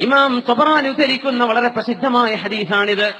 ഇമാം തൊബറാൻ ഉദ്ധരിക്കുന്ന വളരെ പ്രസിദ്ധമായ ഹദീസാണിത്.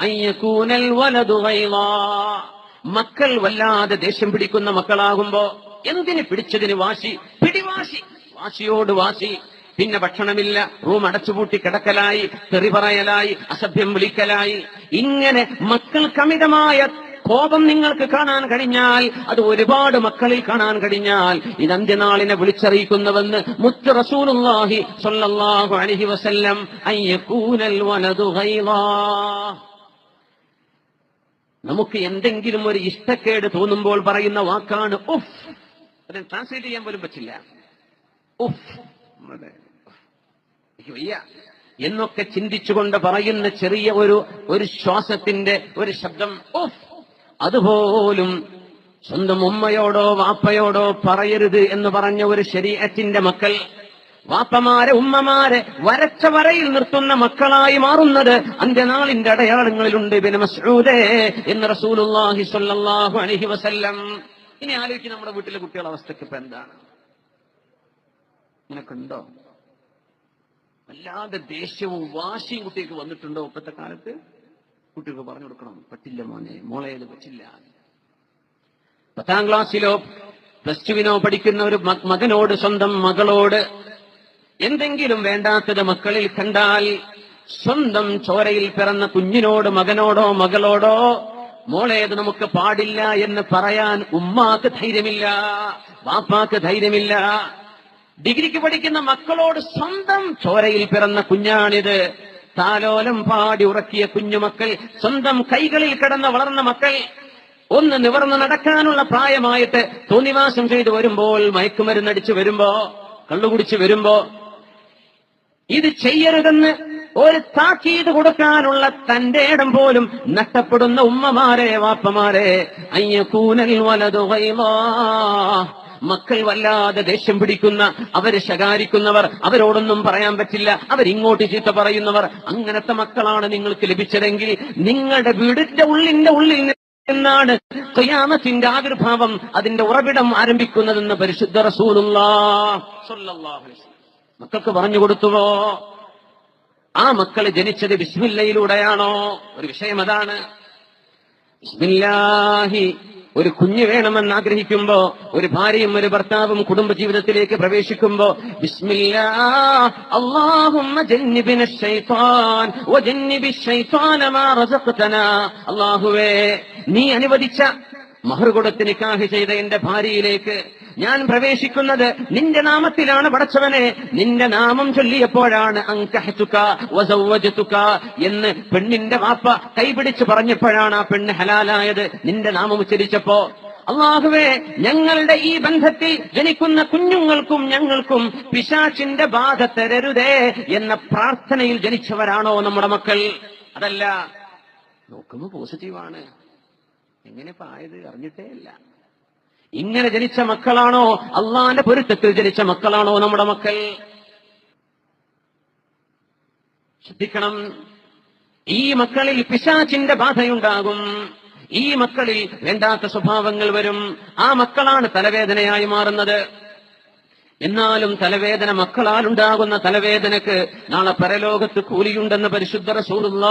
അയ്യക്കൂനൽ വലതു ഗൈളാ. മക്കൾ വല്ലാതെ ദേഷ്യം പിടിക്കുന്ന മക്കളാകുമ്പോ എന്തിന് പിടിച്ചതിന് വാശി? പിടിവാശി. വാശിയോട് വാശി. പിന്നെ ഭക്ഷണമില്ല. റൂം അടച്ചുപൂട്ടി കിടക്കലായി തെറി പറയലായി അസഭ്യം വിളിക്കലായി. ഇങ്ങനെ മക്കൾക്ക് അമിതമായ കോപം നിങ്ങൾക്ക് കാണാൻ കഴിഞ്ഞാൽ അത് ഒരുപാട് മക്കളിൽ കാണാൻ കഴിഞ്ഞാൽ ഇത് അന്ത്യനാളിനെ വിളിച്ചറിയിക്കുന്നുവെന്ന് മുത്ത് റസൂലുള്ളാഹി സ്വല്ലല്ലാഹു അലൈഹി വസല്ലം അയ്യകൂനൽ വലതു ഗൈളാ നമുക്ക് എന്തെങ്കിലും ഒരു ഇഷ്ടക്കേട് തോന്നുമ്പോൾ പറയുന്ന വാക്കാണ് ഉഫ്. അതിനെ ട്രാൻസ്ലേറ്റ് ചെയ്യാൻ പോലും പറ്റില്ല. ഉഫ്. വയ്യ. എന്നൊക്കെ ചിന്തിച്ചുകൊണ്ട് പറയുന്ന ചെറിയ ഒരു ഒരു ശ്വാസത്തിന്റെ ഒരു ശബ്ദം ഉഫ്. അതുപോലും സ്വന്തം ഉമ്മയോടോ വാപ്പയോടോ പറയരുത് എന്ന് പറഞ്ഞ ഒരു ശരീരത്തിന്റെ മക്കൾ വാപ്പമാരെ ഉമ്മമാരെ വരച്ച വരയിൽ നിർത്തുന്ന മക്കളായി മാറുന്നത് അന്ത്യനാളിന്റെ അടയാളങ്ങളിലുണ്ട്. പിന്നെ എന്ന് റസൂലുള്ളാഹി സ്വല്ലല്ലാഹു അലൈഹി വസല്ലം. ഇനി ആലോചിക്കും നമ്മുടെ വീട്ടിലെ കുട്ടികളുടെ അവസ്ഥയ്ക്ക് ഇപ്പൊ എന്താണ്? നിനക്കുണ്ടോ? വല്ലാതെ ദേഷ്യവും വാശിയും കുട്ടിക്ക് വന്നിട്ടുണ്ടോ ഇപ്പോഴത്തെ കാലത്ത്? കുട്ടികൾക്ക് പറഞ്ഞു കൊടുക്കണം. പറ്റില്ല മോനെ. മോളെ അത് പറ്റില്ല. പത്താം ക്ലാസ്സിലോ പ്ലസ് ടുവിനോ പഠിക്കുന്ന ഒരു മകനോട് സ്വന്തം മകളോട് എന്തെങ്കിലും വേണ്ടാത്തത് മക്കളിൽ കണ്ടാൽ സ്വന്തം ചോരയിൽ പിറന്ന കുഞ്ഞിനോട് മകനോടോ മകളോടോ മോളെ അത് നമുക്ക് പാടില്ല എന്ന് പറയാൻ ഉമ്മാക്ക് ധൈര്യമില്ല വാപ്പാക്ക് ധൈര്യമില്ല. ഡിഗ്രിക്ക് പഠിക്കുന്ന മക്കളോട് സ്വന്തം ചോരയിൽ പിറന്ന കുഞ്ഞാണിത്. താലോലം പാടി ഉറക്കിയ കുഞ്ഞുമക്കൾ സ്വന്തം കൈകളിൽ കിടന്ന് വളർന്ന മക്കൾ ഒന്ന് നിവർന്ന് നടക്കാനുള്ള പ്രായമായിട്ട് തോന്നിവാസം ചെയ്തു വരുമ്പോൾ മയക്കുമരുന്നടിച്ചു വരുമ്പോ കള്ളുകുടിച്ച് വരുമ്പോ ഇത് ചെയ്യരുതെന്ന് ഒരു താക്കീത് കൊടുക്കാനുള്ള തന്റെ ഇടം പോലും നഷ്ടപ്പെടുന്ന ഉമ്മമാരെ വാപ്പമാരെ അയ്യക്കൂനൽ വലതു ഗൈളാ. മക്കൾ വല്ലാതെ ദേഷ്യം പിടിക്കുന്ന അവർ ശകാരിക്കുന്നവർ അവരോടൊന്നും പറയാൻ പറ്റില്ല അവരിങ്ങോട്ട് ചീത്ത പറയുന്നവർ. അങ്ങനത്തെ മക്കളാണ് നിങ്ങൾക്ക് ലഭിച്ചതെങ്കിൽ നിങ്ങളുടെ വീടിന്റെ ഉള്ളിന്റെ ഉള്ളിൽ എന്നാണ് ഖിയാമത്തിന്റെ ആവിർഭാവം അതിന്റെ ഉറവിടം ആരംഭിക്കുന്നതെന്ന് പരിശുദ്ധ. മക്കൾക്ക് പറഞ്ഞു കൊടുത്തുവോ? ആ മക്കൾ ജനിച്ചത് ബിസ്മില്ലയിലൂടെയാണോ ഒരു വിഷയം അതാണ്. ബിസ്മില്ലാഹി ഒരു കുഞ്ഞ് വേണമെന്ന് ആഗ്രഹിക്കുമ്പോ ഒരു ഭാര്യയും ഒരു ഭർത്താവും കുടുംബജീവിതത്തിലേക്ക് പ്രവേശിക്കുമ്പോ അള്ളാഹുവേ നീ അനുവദിച്ച മഹർ കൊടുത്ത് നിക്കാഹ് ചെയ്ത എന്റെ ഭാര്യയിലേക്ക് ഞാൻ പ്രവേശിക്കുന്നത് നിന്റെ നാമത്തിലാണ് പടച്ചവനെ. നിന്റെ നാമം ചൊല്ലിയപ്പോഴാണ് വസവ്വജതുക എന്ന് പെണ്ണിന്റെ വാപ്പ കൈപിടിച്ച് പറഞ്ഞപ്പോഴാണ് ആ പെണ്ണ് ഹലാലായത്. നിന്റെ നാമം ഉച്ചരിച്ചപ്പോ അള്ളാഹുവേ ഞങ്ങളുടെ ഈ ബന്ധത്തിൽ ജനിക്കുന്ന കുഞ്ഞുങ്ങൾക്കും ഞങ്ങൾക്കും പിശാച്ചിന്റെ ബാധ തരരുതേ എന്ന പ്രാർത്ഥനയിൽ ജനിച്ചവരാണോ നമ്മുടെ മക്കൾ? അതല്ല നോക്കുമ്പോ പോസിറ്റീവാണ്. എങ്ങനെ ഇപ്പൊ ആയത് അറിഞ്ഞിട്ടേ ഇല്ല. ഇങ്ങനെ ജനിച്ച മക്കളാണോ? അള്ളാന്റെ പൊരുത്തത്തിൽ ജനിച്ച മക്കളാണോ നമ്മുടെ മക്കൾ? ശ്രദ്ധിക്കണം. ഈ മക്കളിൽ പിശാചിന്റെ ബാധയുണ്ടാകും. ഈ മക്കളിൽ വേണ്ടാത്ത സ്വഭാവങ്ങൾ വരും. ആ മക്കളാണ് തലവേദനയായി മാറുന്നത്. എന്നാലും തലവേദന മക്കളാൽ ഉണ്ടാകുന്ന തലവേദനക്ക് നാളെ പരലോകത്ത് കൂലിയുണ്ടെന്ന് പരിശുദ്ധ സൂറുള്ള